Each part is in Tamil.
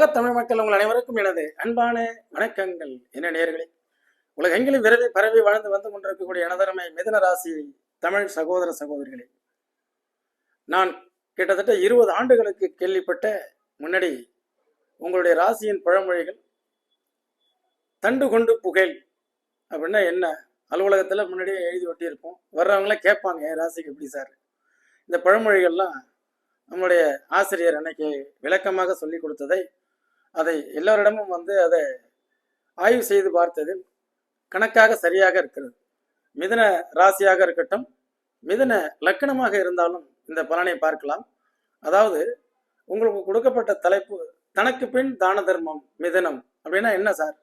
உலக தமிழ் மக்கள் உங்கள் அனைவருக்கும் எனது அன்பான வணக்கங்கள். என்ன நேர்களே உலகெங்கிலும் விரவி பரவி வாழ்ந்து வந்து கொண்டிருக்கக்கூடிய எனதருமை மிதன ராசி தமிழ் சகோதர சகோதரிகளே நான் கிட்டத்தட்ட இருபது ஆண்டுகளுக்கு கேள்விப்பட்ட முன்னாடி உங்களுடைய ராசியின் பழமொழிகள் தண்டு கொண்டு புகழ் அப்படின்னா என்ன? அலுவலகத்தில் முன்னாடியே எழுதி ஒட்டியிருப்போம். வர்றவங்களாம் கேட்பாங்க என் ராசிக்கு எப்படி சார்? இந்த பழமொழிகள்லாம் நம்முடைய ஆசிரியர் அன்னைக்கு விளக்கமாக சொல்லி கொடுத்ததை அதை எல்லோரிடமும் வந்து அதை ஆய்வு செய்து பார்த்ததில் கணக்காக சரியாக இருக்கிறது. மிதன ராசியாக இருக்கட்டும் மிதன லக்கணமாக இருந்தாலும் இந்த பலனை பார்க்கலாம். அதாவது உங்களுக்கு கொடுக்கப்பட்ட தலைப்பு தனக்கு பின் தான தர்மம் மிதனம் அப்படின்னா என்ன சார்?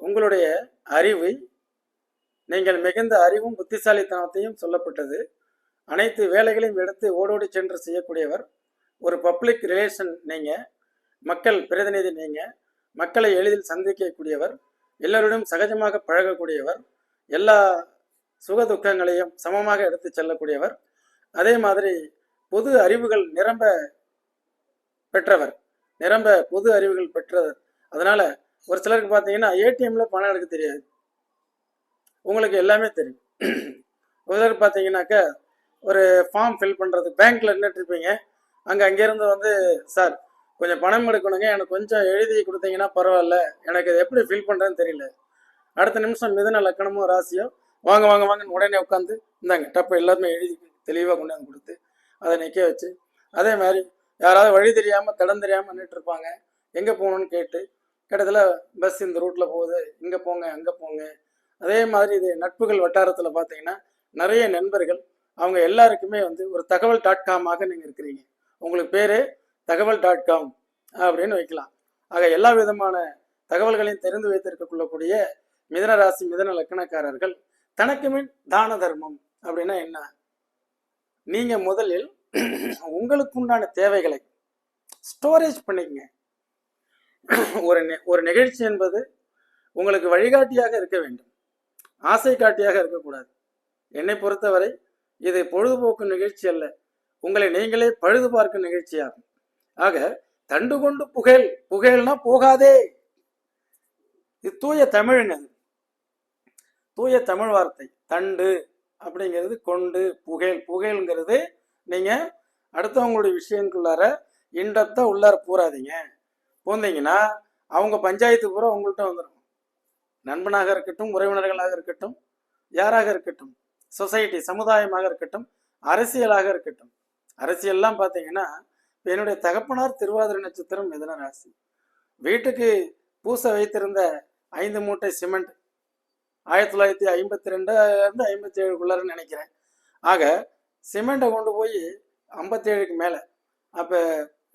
உங்களுடைய அறிவை நீங்கள் மிகுந்த அறிவும் புத்திசாலித்தனத்தையும் சொல்லப்பட்டது. அனைத்து வேலைகளையும் எடுத்து ஓடோடி சென்று செய்யக்கூடியவர் ஒரு பப்ளிக் ரிலேஷன் நீங்கள் மக்கள் பிரதிநிதி நீங்கள் மக்களை எளிதில் சந்திக்கக்கூடியவர் எல்லோரிடம் சகஜமாக பழகக்கூடியவர் எல்லா சுக துக்கங்களையும் சமமாக எடுத்து செல்லக்கூடியவர் அதே மாதிரி பொது அறிவுகள் நிரம்ப பெற்றவர் நிரம்ப பொது அறிவுகள் பெற்றவர் அதனால ஒரு சிலருக்கு பார்த்தீங்கன்னா ஏடிஎம்ல பணம் எடுக்க தெரியாது. உங்களுக்கு எல்லாமே தெரியும். ஒரு சிலருக்கு பார்த்தீங்கன்னாக்க ஒரு ஃபார்ம் ஃபில் பண்ணுறது பேங்க்ல நின்றுட்டு இருப்பீங்க. அங்கே அங்கேருந்து வந்து சார் கொஞ்சம் பணம் எடுக்கணுங்க. எனக்கு கொஞ்சம் எழுதி கொடுத்தீங்கன்னா பரவாயில்ல. எனக்கு இது எப்படி ஃபில் பண்ணுறேன்னு தெரியல. அடுத்த நிமிஷம் மிதன லக்கணமும் ராசியோ வாங்க வாங்க வாங்கன்னு உடனே உட்காந்து இந்தாங்க டப்பு எல்லாருமே எழுதி தெளிவாக கொண்டாந்து கொடுத்து அதை நிற்க வச்சு அதே மாதிரி யாராவது வழி தெரியாமல் தடம் தெரியாமல் நின்றுட்டு இருப்பாங்க. எங்கே போகணும்னு கேட்டு கிட்டத்தில் பஸ் இந்த ரூட்டில் போகுது. இங்கே போங்க அங்கே போங்க. அதே மாதிரி இது நட்புகள் வட்டாரத்தில் பார்த்தீங்கன்னா நிறைய நண்பர்கள் அவங்க எல்லாருக்குமே வந்து ஒரு தகவல் டாட் காமாக நீங்கள் இருக்கிறீங்க. உங்களுக்கு பேர் தகவல் டாட் காம் அப்படின்னு வைக்கலாம். ஆக எல்லா விதமான தகவல்களையும் தெரிந்து வைத்திருக்கக்கூடிய மிதன ராசி மிதன லக்கணக்காரர்கள் தனக்கு மின் தான தர்மம் அப்படின்னா என்ன? நீங்க முதலில் உங்களுக்கு உண்டான தேவைகளை ஸ்டோரேஜ் பண்ணிக்கங்க. ஒரு ஒரு நிகழ்ச்சி என்பது உங்களுக்கு வழிகாட்டியாக இருக்க வேண்டும். ஆசை காட்டியாக இருக்கக்கூடாது. என்னை பொறுத்தவரை இது பொழுதுபோக்கு நிகழ்ச்சி அல்ல. உங்களை நீங்களே பழுது பார்க்கும் நிகழ்ச்சியாகும். ஆக தண்டு கொண்டு புகழ் புகழ்னா போகாதே. இது தூய தமிழுங்க. தூய தமிழ் வார்த்தை. தண்டு அப்படிங்கிறது கொண்டு புகழ் புகழ்ங்கிறது நீங்க அடுத்தவங்களுடைய விஷயங்களுக்குள்ளார இண்டத்தை உள்ளார பூராதீங்க. பூந்தீங்கன்னா அவங்க பஞ்சாயத்து பூரா உங்கள்கிட்ட வந்துடும் நண்பனாக இருக்கட்டும் உறவினர்களாக இருக்கட்டும் யாராக இருக்கட்டும் சொசைட்டி சமுதாயமாக இருக்கட்டும் அரசியலாக இருக்கட்டும். அரசியல்லாம் பார்த்தீங்கன்னா என்னுடைய தகப்பனார் திருவாதிரை நட்சத்திரம் மிதன ராசி. வீட்டுக்கு பூச வைத்திருந்த ஐந்து மூட்டை சிமெண்ட் ஆயிரத்தி தொள்ளாயிரத்தி ஐம்பத்தி ரெண்டு ஐம்பத்தி ஏழுக்குள்ளார நினைக்கிறேன். ஆக சிமெண்ட்டை கொண்டு போய் ஐம்பத்தி ஏழுக்கு மேலே. அப்போ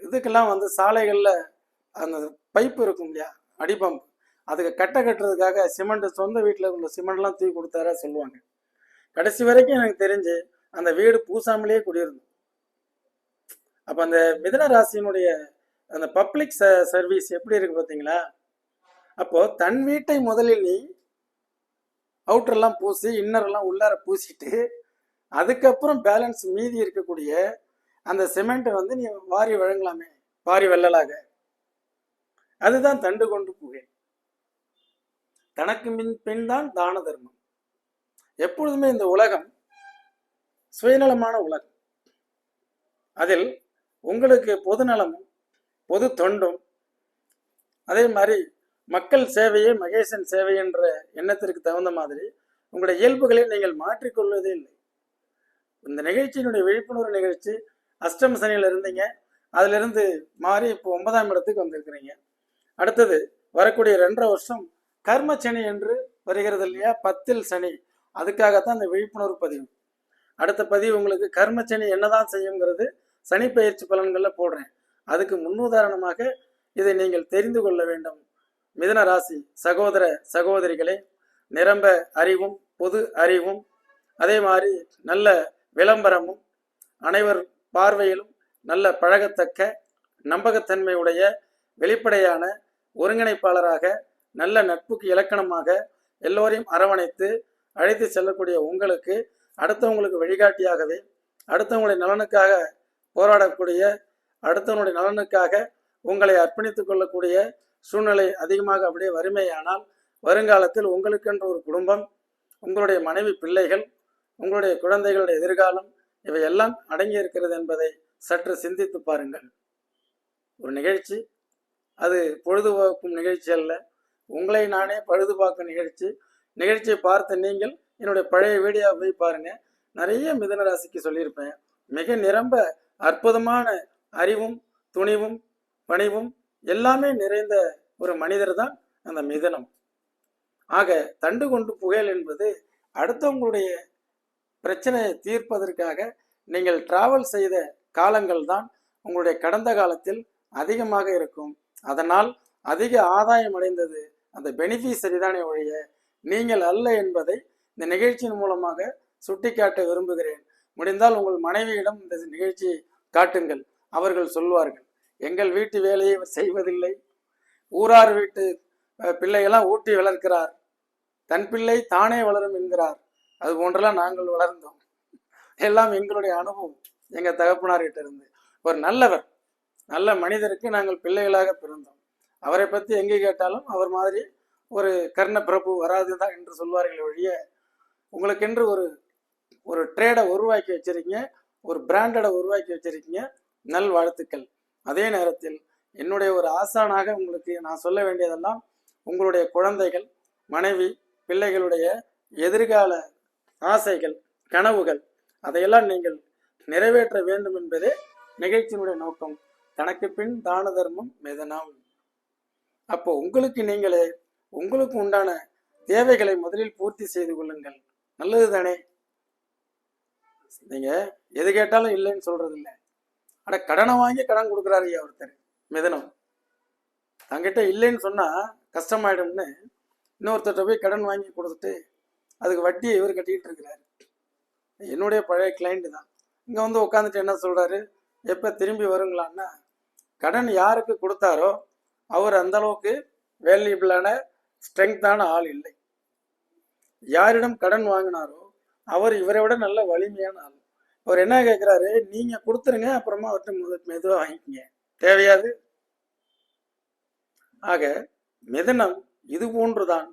இதுக்கெல்லாம் வந்து சாலைகளில் அந்த பைப்பு இருக்கும் இல்லையா? அடிபம்ப். அதுக்கு கட்டை கட்டுறதுக்காக சிமெண்ட்டு சொந்த வீட்டில் உள்ள சிமெண்ட்லாம் தூக்கி கொடுத்தாரா சொல்லுவாங்க. கடைசி வரைக்கும் எனக்கு தெரிஞ்சு அந்த வீடு பூசாமலேயே குடியிருந்தோம். அப்போ அந்த மிதன ராசியினுடைய அந்த பப்ளிக் ச சர்வீஸ் எப்படி இருக்கு பார்த்தீங்களா அப்போது தன் வீட்டை முதலில் நீ அவுட்டர்லாம் பூசி இன்னரெல்லாம் உள்ளார பூசிட்டு அதுக்கப்புறம் பேலன்ஸ் மீதி இருக்கக்கூடிய அந்த சிமெண்ட்டை வந்து நீ வாரி வழங்கலாமே வாரி வெள்ளலாக. அதுதான் தண்டு கொண்டு புகை. தனக்கு மின் பின் தான் தான தர்மம். எப்பொழுதுமே இந்த உலகம் சுயநலமான உலகம். அதில் உங்களுக்கு பொது நலமும் பொது தொண்டும் அதே மாதிரி மக்கள் சேவையே மகேசன் சேவை என்ற எண்ணத்திற்கு தகுந்த மாதிரி உங்களுடைய இயல்புகளை நீங்கள் மாற்றிக்கொள்வதே இல்லை. இந்த நிகழ்ச்சியினுடைய விழிப்புணர்வு நிகழ்ச்சி அஷ்டம சனியில் இருந்தீங்க. அதிலிருந்து மாறி இப்போ ஒன்பதாம் இடத்துக்கு வந்திருக்கிறீங்க. அடுத்தது வரக்கூடிய ரெண்டரை வருஷம் கர்ம சனி என்று வருகிறது இல்லையா? பத்தில் சனி. அதுக்காகத்தான் இந்த விழிப்புணர்வு பதிவு. அடுத்த பதிவு உங்களுக்கு கர்ம சனி என்னதான் செய்யுங்கிறது சனி பயிற்சி பலன்களில் போடுறேன். அதுக்கு முன்னுதாரணமாக இதை நீங்கள் தெரிந்து கொள்ள வேண்டும். மிதன ராசி சகோதர சகோதரிகளே நிரம்ப அறிவும் பொது அறிவும் அதே மாதிரி நல்ல விளம்பரமும் அனைவர் பார்வையிலும் நல்ல பழகத்தக்க நம்பகத்தன்மை உடைய வெளிப்படையான ஒருங்கிணைப்பாளராக நல்ல நட்புக்கு இலக்கணமாக எல்லோரையும் அரவணைத்து அழைத்து செல்லக்கூடிய உங்களுக்கு அடுத்தவங்களுக்கு வழிகாட்டியாகவே அடுத்தவங்களுடைய நலனுக்காக போராடக்கூடிய அடுத்தவனுடைய நலனுக்காக உங்களை அர்ப்பணித்துக் கொள்ளக்கூடிய சூழ்நிலை அதிகமாக அப்படியே வறுமையானால் வருங்காலத்தில் உங்களுக்கென்ற ஒரு குடும்பம் உங்களுடைய மனைவி பிள்ளைகள் உங்களுடைய குழந்தைகளுடைய எதிர்காலம் இவையெல்லாம் அடங்கி இருக்கிறது என்பதை சற்று சிந்தித்து பாருங்கள். ஒரு நிகழ்ச்சி அது பொழுதுபோக்கும் நிகழ்ச்சி அல்ல. உங்களை நானே பழுதுபார்க்கும் நிகழ்ச்சி. நிகழ்ச்சியை பார்த்த நீங்கள் என்னுடைய பழைய வீடியோ போய் பாருங்கள் நிறைய மிதன ராசிக்கு சொல்லியிருப்பேன். மிக நிரம்ப அற்புதமான அறிவும் துணிவும் பணிவும் எல்லாமே நிறைந்த ஒரு மனிதர் தான் அந்த மிதனம். ஆக தண்டு கொண்டு புயல் என்பது அடுத்தவங்களுடைய பிரச்சனையை தீர்ப்பதற்காக நீங்கள் டிராவல் செய்த காலங்கள் தான் உங்களுடைய கடந்த காலத்தில் அதிகமாக இருக்கும். அதனால் அதிக ஆதாயம் அடைந்தது அந்த பெனிஃபிஷரி தானே ஒழிய நீங்கள் அல்ல என்பதை இந்த நிகழ்ச்சியின் மூலமாக சுட்டிக்காட்ட விரும்புகிறேன். முடிந்தால் உங்கள் மனைவியிடம் இந்த நிகழ்ச்சியை காட்டுங்கள். அவர்கள் சொல்வார்கள் எங்கள் வீட்டு வேலையை செய்வதில்லை. ஊரார் வீட்டு பிள்ளையெல்லாம் ஊட்டி வளர்க்கிறார். தன் பிள்ளை தானே வளரும் என்கிறார். அது போன்றெல்லாம் நாங்கள் வளர்ந்தோம். எல்லாம் எங்களுடைய அனுபவம். எங்கள் தகப்பனார்கிட்ட இருந்து. ஒரு நல்லவர் நல்ல மனிதருக்கு நாங்கள் பிள்ளைகளாக பிறந்தோம். அவரை பற்றி எங்கே கேட்டாலும் அவர் மாதிரி ஒரு கர்ண பிரபு வராதுதான் என்று சொல்வார்கள் ஒழிய உங்களுக்கென்று ஒரு ஒரு ட்ரேடை உருவாக்கி வச்சிருக்கீங்க. ஒரு பிராண்டடை உருவாக்கி வச்சிருக்கீங்க. நல் வாழ்த்துக்கள். அதே நேரத்தில் என்னுடைய ஒரு ஆசானாக உங்களுக்கு நான் சொல்ல வேண்டியதெல்லாம் உங்களுடைய குழந்தைகள் மனைவி பிள்ளைகளுடைய எதிர்கால ஆசைகள் கனவுகள் அதையெல்லாம் நீங்கள் நிறைவேற்ற வேண்டும் என்பதே நிகழ்ச்சியினுடைய நோக்கம். தனக்கு பின் தான தர்மம் மெதனம் அப்போ உங்களுக்கு நீங்களே உங்களுக்கு உண்டான தேவைகளை முதலில் பூர்த்தி செய்து கொள்ளுங்கள். நல்லது தானே நீங்க எது கேட்டாலும் இல்லைன்னு சொல்றது இல்லை. ஆனால் கடனை வாங்கி கடன் கொடுக்குறாரு ஐயா ஒருத்தர் மிதனம். தங்கிட்ட இல்லைன்னு சொன்னா கஷ்டமாயிடும்னு இன்னொருத்தர்கிட்ட போய் கடன் வாங்கி கொடுத்துட்டு அதுக்கு வட்டியை இவர் கட்டிக்கிட்டு இருக்கிறாரு. என்னுடைய பழைய கிளைண்ட்டு தான். இங்கே வந்து உட்காந்துட்டு என்ன சொல்கிறாரு எப்போ திரும்பி வருங்களான்னா கடன் யாருக்கு கொடுத்தாரோ அவர் அந்த அளவுக்கு வேல்யூபிளான ஸ்ட்ரெங்க்தான ஆள் இல்லை. யாரிடம் கடன் வாங்கினாரோ அவர் இவரை விட நல்ல வலிமையான ஆள். அவர் என்ன கேட்குறாரு நீங்க கொடுத்துருங்க அப்புறமா அவர்கிட்ட முத மெதுவாக வாங்கிக்கங்க. தேவையாது. ஆக மிதனம் இது போன்றுதான்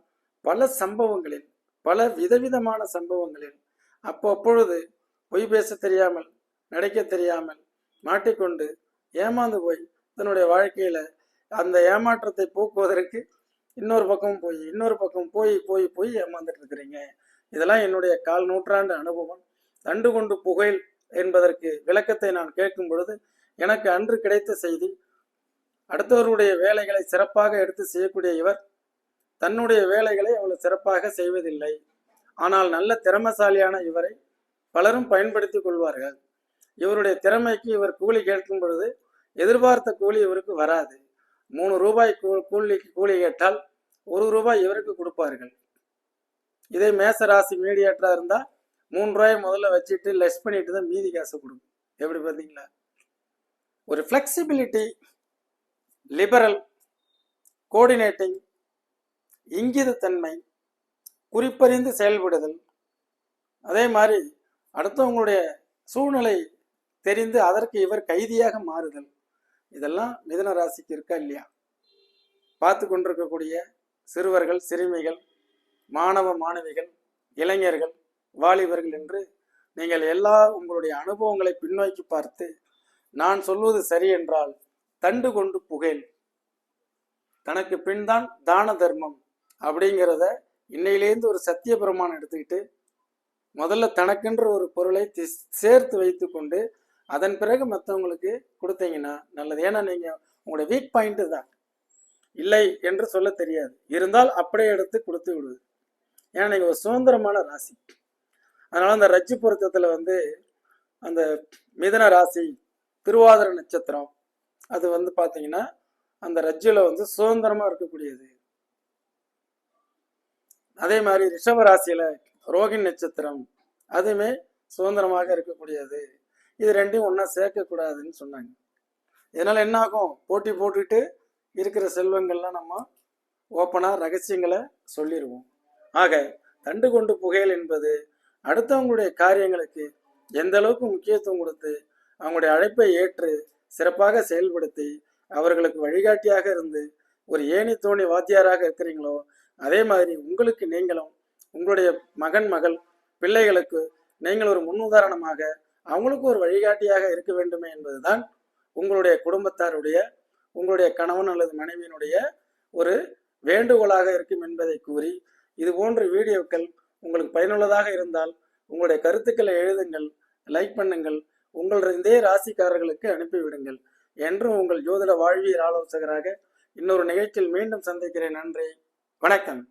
பல சம்பவங்களில் பல விதவிதமான சம்பவங்களில் அப்போ அப்பொழுது பொய் பேச தெரியாமல் நடிக்க தெரியாமல் மாட்டிக்கொண்டு ஏமாந்து போய் தன்னுடைய வாழ்க்கையில அந்த ஏமாற்றத்தை போக்குவதற்கு இன்னொரு பக்கம் போய் இன்னொரு பக்கம் போய் போய் போய் ஏமாந்துட்டு இருக்கிறீங்க. இதெல்லாம் என்னுடைய கால் நூற்றாண்டு அனுபவம். தண்டு கொண்டு புகையில் என்பதற்கு விளக்கத்தை நான் கேட்கும் பொழுது எனக்கு அன்று கிடைத்த செய்தி அடுத்தவருடைய வேலைகளை சிறப்பாக எடுத்து செய்யக்கூடிய இவர் தன்னுடைய வேலைகளை அவ்வளவு சிறப்பாக செய்வதில்லை. ஆனால் நல்ல திறமசாலியான இவரை பலரும் பயன்படுத்திக் கொள்வார்கள். இவருடைய திறமைக்கு இவர் கூலி கேட்கும் பொழுது எதிர்பார்த்த கூலி இவருக்கு வராது. மூணு ரூபாய் கூ- கூலிக்கு கூலி கேட்டால் ஒரு ரூபாய் இவருக்கு கொடுப்பார்கள். இதே மேச ராசி மீடியேட்டரா இருந்தா மூணு ரூபாய் முதல்ல வச்சுட்டு லெஸ் பண்ணிட்டு தான் மீதி காசு கொடுக்கும் எப்படி பார்த்தீங்களா? ஒரு ஃப்ளெக்சிபிலிட்டி லிபரல் கோஆர்டினேட்டிங் இங்கிதத்தன்மை குறிப்பறிந்து செயல்படுதல். அதே மாதிரி அடுத்தவங்களுடைய சூழ்நிலை தெரிந்து அதற்கு இவர் கைதியாக மாறுதல். இதெல்லாம் மிதன ராசிக்கு இருக்கா இல்லையா? பார்த்து கொண்டிருக்கக்கூடிய சிறுவர்கள் சிறுமிகள் மாணவ மாணவிகள் இளைஞர்கள் வாலிபர்கள் என்று நீங்கள் எல்லா உங்களுடைய அனுபவங்களை பின்னோக்கி பார்த்து நான் சொல்வது சரி என்றால் தண்டு கொண்டு புகழ் தனக்கு பின்தான் தான தர்மம் அப்படிங்கிறத இன்னையிலேருந்து ஒரு சத்திய பிரமாணம் எடுத்துக்கிட்டு முதல்ல தனக்கென்ற ஒரு பொருளை தி- சேர்த்து வைத்து கொண்டு அதன் பிறகு மற்றவங்களுக்கு கொடுத்தீங்கன்னா நல்லது. ஏன்னா நீங்கள் உங்களுடைய வீக் பாயிண்ட்டு தான். இல்லை என்று சொல்ல தெரியாது. இருந்தால் அப்படியே எடுத்து கொடுத்து விடுவது ஏன்னா நீங்கள் ஒரு சுதந்திரமான ராசி. அதனால அந்த ரஜி பொருத்தத்தில் வந்து அந்த மிதன ராசி திருவாதிர நட்சத்திரம் அது வந்து பார்த்தீங்கன்னா அந்த ரஜ்ஜில் வந்து சுதந்திரமாக இருக்கக்கூடியது. அதே மாதிரி ரிஷப ராசியில் ரோகிணி நட்சத்திரம் அதுவுமே சுதந்திரமாக இருக்கக்கூடியது. இது ரெண்டையும் ஒன்றா சேர்க்கக்கூடாதுன்னு சொன்னாங்க. இதனால் என்ன ஆகும்? போட்டி போட்டுக்கிட்டு இருக்கிற செல்வங்கள்லாம் நம்ம ஓப்பனாக ரகசியங்களை சொல்லிடுவோம் ஆக தண்டு கொண்டு புகையல் என்பது அடுத்தவங்களுடைய காரியங்களுக்கு எந்த அளவுக்கு முக்கியத்துவம் கொடுத்து அவங்களுடைய அழைப்பை ஏற்று சிறப்பாக செயல்படுத்தி அவர்களுக்கு வழிகாட்டியாக இருந்து ஒரு ஏணி தோணி வாத்தியாராக இருக்கிறீங்களோ அதே மாதிரி உங்களுக்கு நீங்களும் உங்களுடைய மகன் மகள் பிள்ளைகளுக்கு நீங்கள் ஒரு முன்னுதாரணமாக அவங்களுக்கு ஒரு வழிகாட்டியாக இருக்க வேண்டுமே என்பதுதான் உங்களுடைய குடும்பத்தாருடைய உங்களுடைய கணவன் அல்லது மனைவியினுடைய ஒரு வேண்டுகோளாக இருக்கும் என்பதை கூறி இது போன்ற வீடியோக்கள் உங்களுக்கு பயனுள்ளதாக இருந்தால் உங்களுடைய கருத்துக்களை எழுதுங்கள் லைக் பண்ணுங்கள் உங்களுடைய இதே ராசிக்காரர்களுக்கு அனுப்பிவிடுங்கள். என்றும் உங்கள் ஜோதிட வாழ்வியல் ஆலோசகராக இன்னொரு நிகழ்ச்சியில் மீண்டும் சந்திக்கிறேன். நன்றி. வணக்கம்.